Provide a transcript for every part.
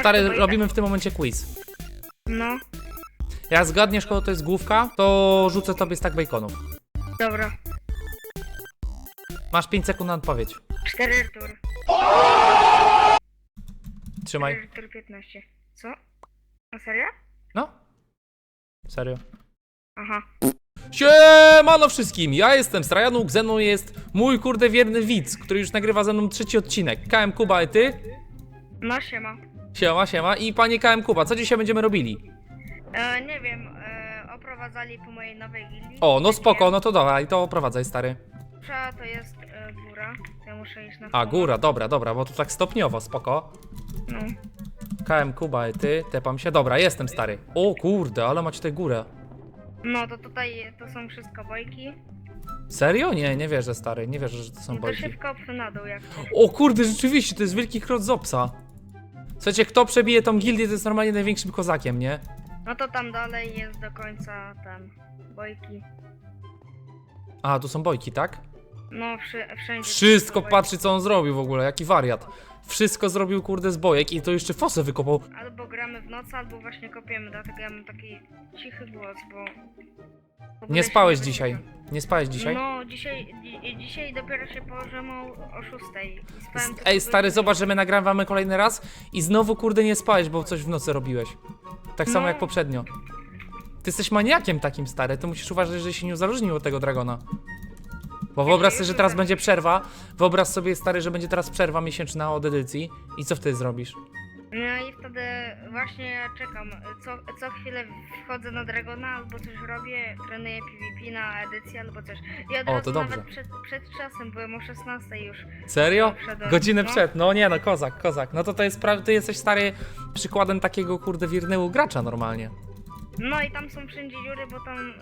Stary, chyba ile? robimy w tym momencie quiz. No, Jak zgadniesz, kogo to jest główka, to rzucę tobie stack baconów. dobra. Masz 5 sekund na odpowiedź. 4 tur. Trzymaj. 4 tur 15. Co? Na serio? No. Serio. Aha. Siemano wszystkim, ja jestem Strajanuk, ze mną jest mój kurde wierny widz, który już nagrywa ze mną trzeci odcinek. KM Kuba i ty? No siema. Siema, siema. I panie KM Kuba, co dzisiaj będziemy robili? E, nie wiem, e, oprowadzali po mojej nowej gildii. O, no spoko, no to dawaj, to oprowadzaj stary. Pierwsza to jest e, góra. Ja muszę iść na A, góra, dobra, dobra, bo to tak stopniowo, spoko. No. KM Kuba i ty, tepam się. Dobra, jestem stary. O kurde, ale macie tę górę. no to tutaj to są wszystko bojki. Serio? Nie, nie wierzę stary, nie wierzę, że to są No to bojki. szybko opnę na dół jak. O kurde, rzeczywiście, to jest wielki krot z opsa. Słuchajcie, kto przebije tą gildię, to jest normalnie największym kozakiem, nie? No to tam dalej jest do końca tam bojki. A, tu są bojki, tak? No wszy, wszędzie. Wszystko patrzy, co on zrobił w ogóle, jaki wariat. Wszystko zrobił, kurde, z bojek i to jeszcze fosę wykopał. Albo gramy w nocy, albo właśnie kopiemy, dlatego ja mam taki cichy głos, bo... Nie spałeś dzisiaj? Nie spałeś dzisiaj? No, dzisiaj, dzi- dzisiaj dopiero się położyłem o, o 6 i spałem tylko Ej, stary, zobacz, że my nagrywamy kolejny raz i znowu, kurde, nie spałeś, bo coś w nocy robiłeś. Tak samo No. jak poprzednio. Ty jesteś maniakiem takim, stary, to musisz uważać, że się nie uzależnił od tego Dragona. Bo wyobraź sobie, że teraz będzie przerwa. Wyobraź sobie, stary, że będzie teraz przerwa miesięczna od edycji. I co wtedy zrobisz? No i wtedy właśnie ja czekam, co, co chwilę wchodzę na Dragona albo coś robię, trenuję PvP na edycję albo coś. Ja od O, razu to dobrze. nawet przed, przed czasem, byłem o 16 już. Serio? Wszedłem. Godzinę No. przed. No nie no, kozak, kozak. No to to jest pra... ty jesteś stary przykładem takiego kurde wiernego gracza normalnie. No i tam są wszędzie dziury, bo tam ym,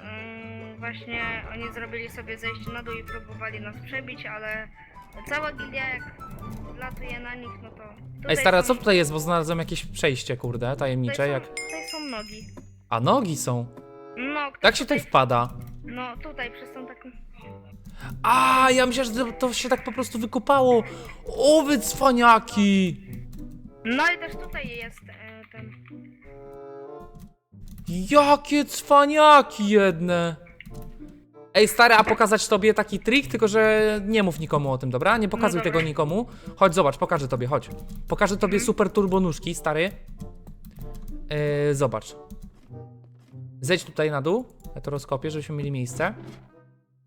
właśnie oni zrobili sobie zejście na dół i próbowali nas przebić, ale cała gildia jak latuje na nich, no to... Ej stara, co tutaj jest? Bo znalazłem jakieś przejście, kurde, tajemnicze, tutaj są, jak... Tutaj są nogi. A nogi są. No, kto Jak się tutaj wpada? No tutaj przez tą taką... A, ja myślałem, że to, się tak po prostu wykopało. O, wy cwaniaki! No i też tutaj jest e. Jakie cwaniaki jedne! Ej, stary, a pokazać tobie taki trik, tylko że nie mów nikomu o tym, dobra? Nie pokazuj No tego dobra. nikomu. Chodź, zobacz, pokażę tobie, chodź. Pokażę tobie Mhm. super turbo nóżki, stary. Yy, zobacz. Zejdź tutaj na dół, ja to rozkopię, żebyśmy mieli miejsce.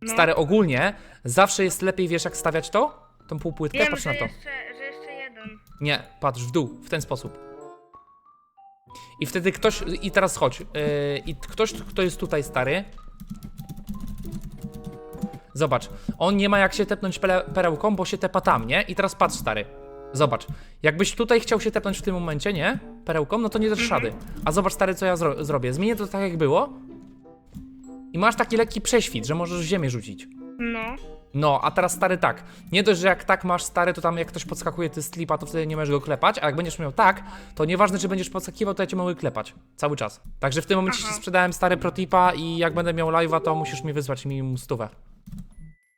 No. Stary, ogólnie zawsze jest lepiej, wiesz jak stawiać to? Tą półpłytkę, Wiem, patrz że na to. jeszcze, że jeszcze jeden. Nie, patrz w dół, w ten sposób. I wtedy ktoś, i teraz chodź, yy, i ktoś, kto jest tutaj stary. Zobacz, on nie ma jak się tepnąć perełką, bo się tepa tam, nie? I teraz patrz stary. Zobacz, jakbyś tutaj chciał się tepnąć w tym momencie, nie? Perełką, no to nie dasz rady. A zobacz stary, co ja zro zrobię. Zmienię to tak jak było. I masz taki lekki prześwit, że możesz ziemię rzucić. No. No, a teraz stary tak. Nie dość, że jak tak masz stary, to tam jak ktoś podskakuje ty slipa, to wtedy nie możesz go klepać, a jak będziesz miał tak, to nieważne czy będziesz podskakiwał, to ja cię mogę klepać. Cały czas. Także w tym momencie Aha. ci sprzedałem stary protipa i jak będę miał live'a, to musisz mi wysłać minimum stówę.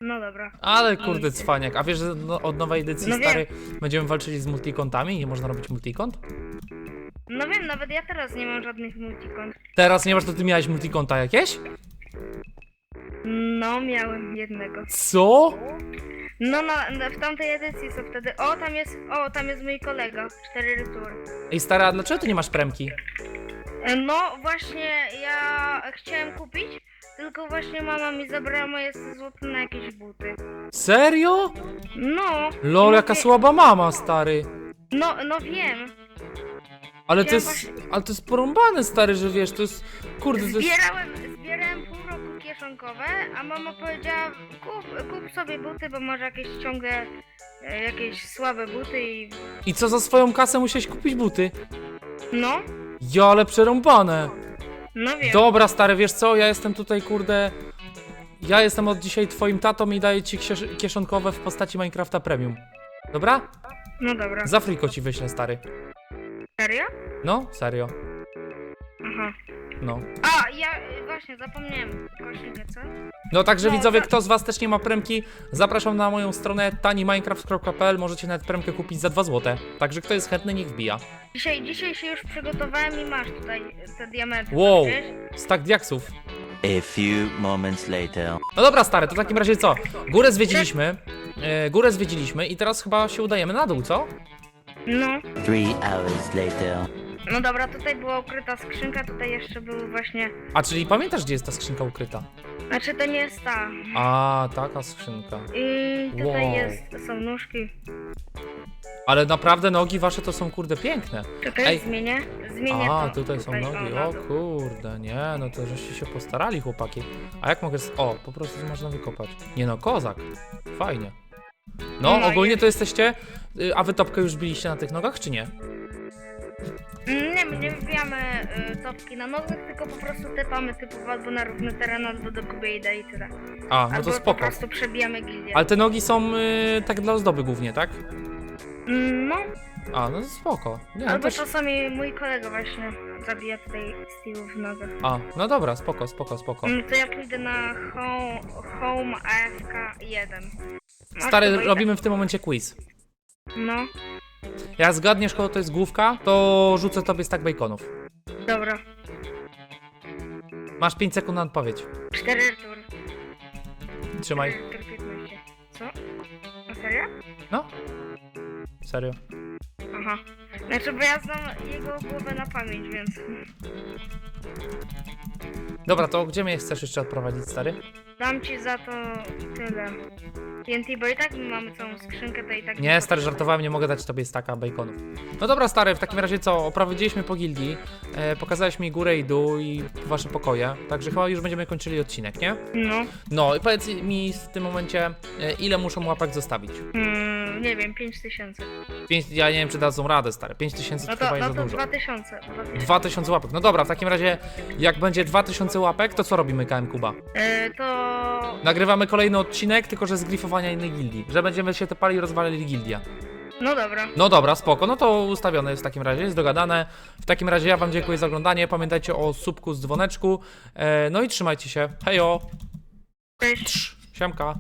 No dobra. Ale kurde cwaniak, a wiesz, że no, od nowej edycji No wiem. stary będziemy walczyli z multikontami? Nie można robić multikont? No wiem, nawet ja teraz nie mam żadnych multikont. Teraz nie masz, to ty miałeś multikonta jakieś? No, miałem jednego. Co? No, na, na, w tamtej edycji co wtedy... O, tam jest, o, tam jest mój kolega. Cztery retury. Ej stara, a dlaczego ty nie masz premki? No, właśnie ja chciałem kupić, tylko właśnie mama mi zabrała moje 100 zł na jakieś buty. Serio? No. Lol, jaka mówię- słaba mama, stary. No, no wiem. Ale to jest, ale to jest porąbane, stary, że wiesz, to jest, kurde, to jest... Zbierałem, kieszonkowe, a mama powiedziała kup, kup sobie buty, bo może jakieś ciągle e, jakieś słabe buty i... I co za swoją kasę musiałeś kupić buty? No, Ja, ale przerąbane. no wiem. Dobra, stary, wiesz co? Ja jestem tutaj, kurde. Ja jestem od dzisiaj twoim tatą i daję ci kiesz- kieszonkowe w postaci Minecrafta Premium. Dobra? No dobra. Za friko ci wyślę, stary. Serio? No, serio. Aha. No. A, ja y, właśnie zapomniałem. Kościół, co? No także No, widzowie, tak. kto z was też nie ma premki, zapraszam na moją stronę taniminecraft.pl, możecie nawet premkę kupić za 2 zł. Także kto jest chętny, niech wbija. Dzisiaj, dzisiaj się już przygotowałem i masz tutaj te diamenty. Wow, wiesz? stack diaksów. A few moments later. No dobra, stary, to w takim razie co? Górę zwiedziliśmy, e, górę zwiedziliśmy i teraz chyba się udajemy na dół, co? No, Three hours later. No dobra, tutaj była ukryta skrzynka, tutaj jeszcze był właśnie... A czyli pamiętasz, gdzie jest ta skrzynka ukryta? Znaczy to nie jest ta. A, taka skrzynka. I tutaj Wow. jest, są nóżki. Ale naprawdę nogi wasze to są kurde piękne. Czekaj, Ej. zmienię. Zmienię A, to. tutaj są nogi. O kurde, nie, no to żeście się postarali, chłopaki. A jak mogę. s- O, po prostu można wykopać. Nie no, kozak. Fajnie. No, No, ogólnie to jesteście. y, A wy topkę już biliście na tych nogach, czy nie? Mm, Nie, my nie wbijamy y, topki na nogach, tylko po prostu tepamy typu albo na równy teren, albo do Kubejda i tyle. A, no albo to po spoko. prostu przebijamy gildię. Ale te nogi są y, tak dla ozdoby głównie, tak? Mm, No, A, no to spoko. Nie, no albo też... czasami mój kolega właśnie zabija tutaj Steve'ów w nogach. A, no dobra, spoko, spoko, spoko. Mm, To ja pójdę na Home, home AFK 1. Masz Stary, i robimy w tym momencie quiz. Tak. No, Jak zgadniesz, kogo to jest główka, to rzucę tobie stack baconów. dobra. Masz 5 sekund na odpowiedź. 4 tur. Trzymaj. 4 tur 15. Co? Na serio? No. Serio. Aha. Znaczy, bo ja znam jego głowę na pamięć, więc... Dobra, to gdzie mnie chcesz jeszcze odprowadzić, stary? Dam ci za to tyle. TNT, bo i tak my mamy całą skrzynkę, to i tak... Nie, stary, żartowałem, nie mogę dać tobie staka baconów. No dobra, stary, w takim razie co? Oprowadziliśmy po gildii, e, pokazałeś mi górę i dół i wasze pokoje, także chyba już będziemy kończyli odcinek, nie? No. No i powiedz mi w tym momencie, e, ile muszą łapek zostawić? Hmm, nie wiem, 5000. Pięć, ja nie wiem, czy dadzą radę, stary. 5000 No to chyba to, jest no za to dużo. 2000. 2000. 2000 łapek. No dobra, w takim razie, jak będzie 2000 łapek, to co robimy, KM Kuba? E, to... Nagrywamy kolejny odcinek, tylko że z innej gildii. Że będziemy się tepali i rozwalili gildię. No dobra. No dobra, spoko, no to ustawione jest w takim razie, jest dogadane. W takim razie ja wam dziękuję za oglądanie, pamiętajcie o subku z dzwoneczku, e, no i trzymajcie się, hejo, Cześć. Siemka.